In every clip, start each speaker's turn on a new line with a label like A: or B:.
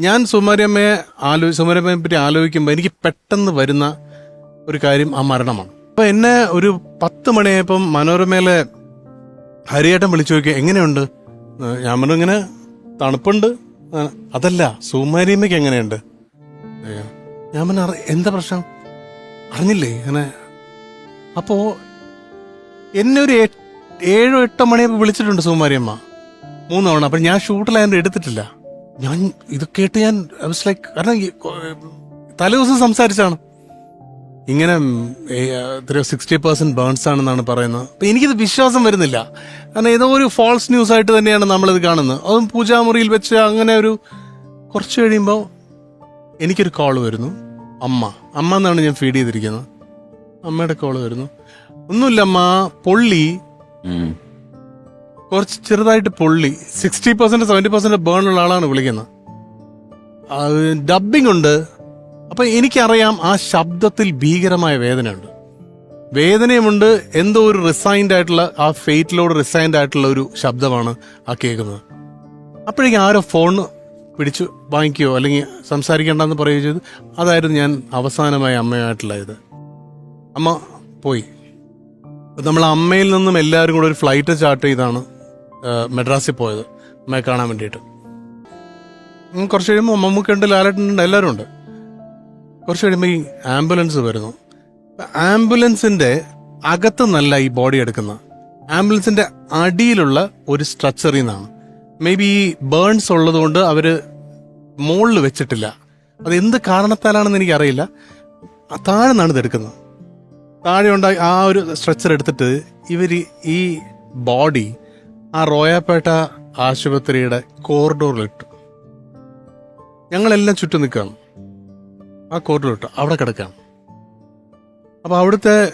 A: ഞാൻ സുമാര്യമ്മയെ ആലോ സുമാരിയമ്മയെ പറ്റി ആലോചിക്കുമ്പോൾ എനിക്ക് പെട്ടെന്ന് വരുന്ന ഒരു കാര്യം ആ മരണമാണ്. അപ്പൊ എന്നെ ഒരു പത്ത് മണിയായപ്പം മനോരമയിലെ ഹരിയേട്ടൻ വിളിച്ചു നോക്കി എങ്ങനെയുണ്ട്? ഞാൻ പറഞ്ഞു ഇങ്ങനെ തണുപ്പുണ്ട്. അതല്ല സുമാരിയമ്മയ്ക്ക് എങ്ങനെയുണ്ട്. ഞാൻ പറഞ്ഞു "അറി- എന്താ പ്രശ്നം? അറിഞ്ഞില്ലേ അങ്ങനെ അപ്പോ എന്നെ ഒരു ഏഴോ എട്ടോ മണിയായപ്പോൾ വിളിച്ചിട്ടുണ്ട് സുമാരിയമ്മ മൂന്നവണ അപ്പം ഞാൻ ഷൂട്ടിലായതുകൊണ്ട് എടുത്തിട്ടില്ല. ഞാൻ ഇത് കേട്ട് ഞാൻ ലൈക്ക് കാരണം തലേ ദിവസം സംസാരിച്ചാണ്. ഇങ്ങനെ സിക്സ്റ്റി പെർസെന്റ് ബേൺസ് ആണെന്നാണ് പറയുന്നത്. അപ്പം എനിക്കിത് വിശ്വാസം വരുന്നില്ല. കാരണം ഏതോ ഒരു ഫോൾസ് ന്യൂസ് ആയിട്ട് തന്നെയാണ് നമ്മളിത് കാണുന്നത്. അതും പൂജാമുറിയിൽ വെച്ച് അങ്ങനെ ഒരു കുറച്ച് കഴിയുമ്പോൾ എനിക്കൊരു കോൾ വരുന്നു. അമ്മ. അമ്മ എന്നാണ് ഞാൻ ഫീഡ് ചെയ്തിരിക്കുന്നത്. അമ്മയുടെ കോൾ വരുന്നു. ഒന്നുമില്ല അമ്മ. പൊള്ളി. കുറച്ച് ചെറുതായിട്ട് പൊള്ളി. Sixty percent seventy percent burn ഉള്ള ആളാണ് വിളിക്കുന്നത്. ഡബിംഗ് ഉണ്ട്. അപ്പൊ എനിക്കറിയാം ആ ശബ്ദത്തിൽ ഭീകരമായ വേദനയുണ്ട്. വേദനയുമുണ്ട്. എന്തോ ഒരു റിസൈൻഡ് ആയിട്ടുള്ള ആ ഫെയ്റ്റിലോട് റിസൈൻഡ് ആയിട്ടുള്ള ഒരു ശബ്ദമാണ് ആ കേൾക്കുന്നത്. അപ്പോഴേക്കും ആരോ ഫോൺ പിടിച്ചു വാങ്ങിക്കുകയോ അല്ലെങ്കിൽ സംസാരിക്കേണ്ടെന്ന് പറയുകയോ ചെയ്തു. അതായിരുന്നു ഞാൻ അവസാനമായി അമ്മയായിട്ടുള്ള ഇത്. അമ്മ പോയി. നമ്മൾ അമ്മയിൽ നിന്നും എല്ലാവരും കൂടെ ഒരു ഫ്ലൈറ്റ് ചാർട്ട് ചെയ്താണ്. മെഡ്രാസിൽ പോയത്. അമ്മയെ കാണാൻ വേണ്ടിയിട്ട്. കുറച്ച് കഴിയുമ്പോൾ മമ്മൂക്കുണ്ട് ലാലേട്ടനുണ്ട് എല്ലാവരും ഉണ്ട്. കുറച്ച് കഴിയുമ്പോൾ ഈ ആംബുലൻസ് വരുന്നു. ആംബുലൻസിന്റെ അകത്ത് നല്ല ഈ ബോഡി എടുക്കുന്ന ആംബുലൻസിന്റെ അടിയിലുള്ള ഒരു സ്ട്രക്ചറിൽ നിന്നാണ്. മേ ബി ഈ ബേൺസ് ഉള്ളതുകൊണ്ട് അവർ മുകളിൽ വെച്ചിട്ടില്ല. അത് എന്ത് കാരണത്താലാണെന്ന് എനിക്കറിയില്ല. താഴെ നിന്നാണ് ഇതെടുക്കുന്നത് താഴെ ഉണ്ടായി ആ ഒരു സ്ട്രക്ചർ എടുത്തിട്ട് ഇവർ ഈ ബോഡി ആ റോയാപ്പേട്ട ആശുപത്രിയുടെ കോറിഡോറിലിട്ടു. ഞങ്ങളെല്ലാം ചുറ്റും നിൽക്കുകയാണ്. ആ കോറിഡോറിട്ട് അവിടെ കിടക്കാം അപ്പോൾ അവിടുത്തെ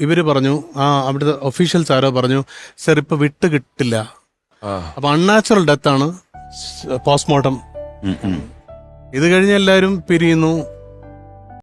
A: ഇവർ പറഞ്ഞു ആ അവിടുത്തെ ഒഫീഷ്യൽസ് ആരോ പറഞ്ഞു സർ ഇപ്പം വിട്ട് കിട്ടില്ല. അപ്പം അൺനാച്ചുറൽ ഡെത്താണ് പോസ്റ്റ്മോർട്ടം. ഇത് കഴിഞ്ഞ് എല്ലാവരും പിരിയുന്നു.